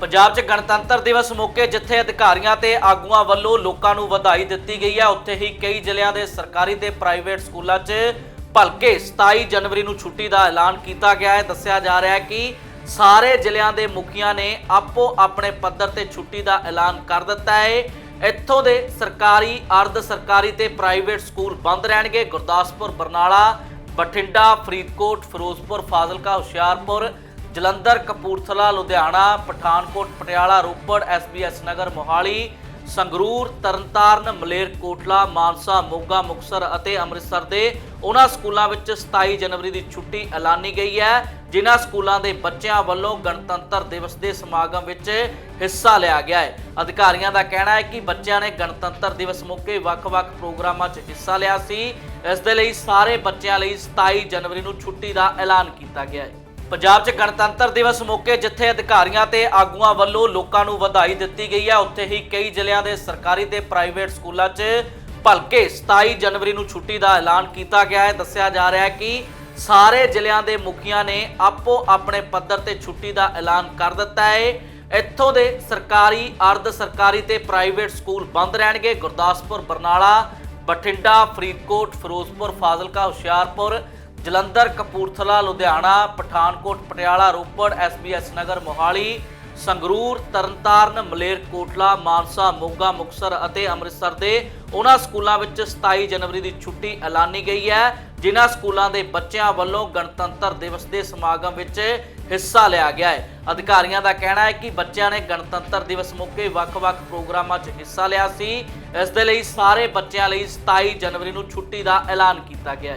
ਪੰਜਾਬ 'ਚ ਗਣਤੰਤਰ ਦਿਵਸ ਮੌਕੇ ਜਿੱਥੇ ਅਧਿਕਾਰੀਆਂ ਤੇ ਆਗੂਆਂ ਵੱਲੋਂ ਲੋਕਾਂ ਨੂੰ ਵਧਾਈ ਦਿੱਤੀ ਗਈ ਹੈ, ਉੱਥੇ ਹੀ ਕਈ ਜ਼ਿਲ੍ਹਿਆਂ ਦੇ ਸਰਕਾਰੀ ਤੇ ਪ੍ਰਾਈਵੇਟ ਸਕੂਲਾਂ 'ਚ ਭਲਕੇ 27 ਜਨਵਰੀ ਨੂੰ ਛੁੱਟੀ ਦਾ ਐਲਾਨ ਕੀਤਾ ਗਿਆ ਹੈ। ਦੱਸਿਆ ਜਾ ਰਿਹਾ ਹੈ ਕਿ ਸਾਰੇ ਜ਼ਿਲ੍ਹਿਆਂ ਦੇ ਮੁਖੀਆਂ ਨੇ ਆਪੋ ਆਪਣੇ ਪੱਧਰ ਤੇ ਛੁੱਟੀ ਦਾ ਐਲਾਨ ਕਰ ਦਿੱਤਾ ਹੈ। ਇੱਥੋਂ ਦੇ ਸਰਕਾਰੀ, ਅਰਧ ਸਰਕਾਰੀ ਤੇ ਪ੍ਰਾਈਵੇਟ ਸਕੂਲ ਬੰਦ ਰਹਿਣਗੇ। ਗੁਰਦਾਸਪੁਰ, ਬਰਨਾਲਾ, ਬਠਿੰਡਾ, ਫਰੀਦਕੋਟ, ਫਿਰੋਜ਼ਪੁਰ, ਫਾਜ਼ਿਲਕਾ, ਹੁਸ਼ਿਆਰਪੁਰ ਜਲੰਧਰ, ਕਪੂਰਥਲਾ, ਲੁਧਿਆਣਾ, ਪਠਾਨਕੋਟ, ਪਟਿਆਲਾ, ਰੋਪੜ ਐਸਬੀਐਸ ਨਗਰ, ਮੋਹਾਲੀ, ਸੰਗਰੂਰ, ਤਰਨਤਾਰਨ ਮਲੇਰਕੋਟਲਾ ਮਾਨਸਾ, ਮੋਗਾ, ਮੁਕਸਰ ਅਤੇ ਅੰਮ੍ਰਿਤਸਰ ਦੇ ਉਹਨਾਂ ਸਕੂਲਾਂ ਵਿੱਚ 27 ਜਨਵਰੀ ਦੀ ਛੁੱਟੀ ਐਲਾਨੀ ਗਈ ਹੈ, ਜਿਨ੍ਹਾਂ ਸਕੂਲਾਂ ਦੇ ਬੱਚਿਆਂ ਵੱਲੋਂ ਗਣਤੰਤਰ ਦਿਵਸ ਦੇ ਸਮਾਗਮ ਵਿੱਚ ਹਿੱਸਾ ਲਿਆ ਗਿਆ ਹੈ। ਅਧਿਕਾਰੀਆਂ ਦਾ ਕਹਿਣਾ ਹੈ ਕਿ ਬੱਚਿਆਂ ਨੇ ਗਣਤੰਤਰ ਦਿਵਸ ਮੌਕੇ ਵੱਖ-ਵੱਖ ਪ੍ਰੋਗਰਾਮਾਂ 'ਚ ਹਿੱਸਾ ਲਿਆ ਸੀ। ਇਸ ਦੇ ਲਈ ਸਾਰੇ ਬੱਚਿਆਂ ਲਈ 27 ਜਨਵਰੀ ਨੂੰ ਛੁੱਟੀ ਦਾ ਐਲਾਨ ਕੀਤਾ ਗਿਆ ਹੈ। ਪੰਜਾਬ 'ਚ ਗਣਤੰਤਰ ਦਿਵਸ ਮੌਕੇ ਜਿੱਥੇ ਅਧਿਕਾਰੀਆਂ ਤੇ ਆਗੂਆਂ ਵੱਲੋਂ ਲੋਕਾਂ ਨੂੰ ਵਧਾਈ ਦਿੱਤੀ ਗਈ ਹੈ, ਉੱਥੇ ਹੀ ਕਈ ਜ਼ਿਲ੍ਹਿਆਂ ਦੇ ਸਰਕਾਰੀ ਤੇ ਪ੍ਰਾਈਵੇਟ ਸਕੂਲਾਂ 'ਚ ਭਲਕੇ 27 ਜਨਵਰੀ ਨੂੰ ਛੁੱਟੀ ਦਾ ਐਲਾਨ ਕੀਤਾ ਗਿਆ ਹੈ। ਦੱਸਿਆ ਜਾ ਰਿਹਾ ਹੈ ਕਿ ਸਾਰੇ ਜ਼ਿਲ੍ਹਿਆਂ ਦੇ ਮੁਖੀਆਂ ਨੇ ਆਪੋ ਆਪਣੇ ਪੱਧਰ ਤੇ ਛੁੱਟੀ ਦਾ ਐਲਾਨ ਕਰ ਦਿੱਤਾ ਹੈ। ਇੱਥੋਂ ਦੇ ਸਰਕਾਰੀ, ਅਰਧ ਸਰਕਾਰੀ ਤੇ ਪ੍ਰਾਈਵੇਟ ਸਕੂਲ ਬੰਦ ਰਹਿਣਗੇ। ਗੁਰਦਾਸਪੁਰ, ਬਰਨਾਲਾ, ਬਠਿੰਡਾ, ਫਰੀਦਕੋਟ, ਫਿਰੋਜ਼ਪੁਰ, ਫਾਜ਼ਿਲਕਾ, ਹੁਸ਼ਿਆਰਪੁਰ ਜਲੰਧਰ, ਕਪੂਰਥਲਾ, ਲੁਧਿਆਣਾ, ਪਠਾਨਕੋਟ, ਪਟਿਆਲਾ, ਰੋਪੜ ਐਸਬੀਐਸ ਨਗਰ, ਮੋਹਾਲੀ, ਸੰਗਰੂਰ, ਤਰਨਤਾਰਨ ਮਲੇਰਕੋਟਲਾ ਮਾਨਸਾ, ਮੋਗਾ, ਮੁਕਸਰ ਅਤੇ ਅੰਮ੍ਰਿਤਸਰ ਦੇ ਉਹਨਾਂ ਸਕੂਲਾਂ ਵਿੱਚ 27 ਜਨਵਰੀ ਦੀ ਛੁੱਟੀ ਐਲਾਨੀ ਗਈ ਹੈ, ਜਿਨ੍ਹਾਂ ਸਕੂਲਾਂ ਦੇ ਬੱਚਿਆਂ ਵੱਲੋਂ ਗਣਤੰਤਰ ਦਿਵਸ ਦੇ ਸਮਾਗਮ ਵਿੱਚ ਹਿੱਸਾ ਲਿਆ ਗਿਆ ਹੈ। ਅਧਿਕਾਰੀਆਂ ਦਾ ਕਹਿਣਾ ਹੈ ਕਿ ਬੱਚਿਆਂ ਨੇ ਗਣਤੰਤਰ ਦਿਵਸ ਮੌਕੇ ਵੱਖ-ਵੱਖ ਪ੍ਰੋਗਰਾਮਾਂ 'ਚ ਹਿੱਸਾ ਲਿਆ ਸੀ। ਇਸ ਦੇ ਲਈ ਸਾਰੇ ਬੱਚਿਆਂ ਲਈ 27 ਜਨਵਰੀ ਨੂੰ ਛੁੱਟੀ ਦਾ ਐਲਾਨ ਕੀਤਾ ਗਿਆ ਹੈ।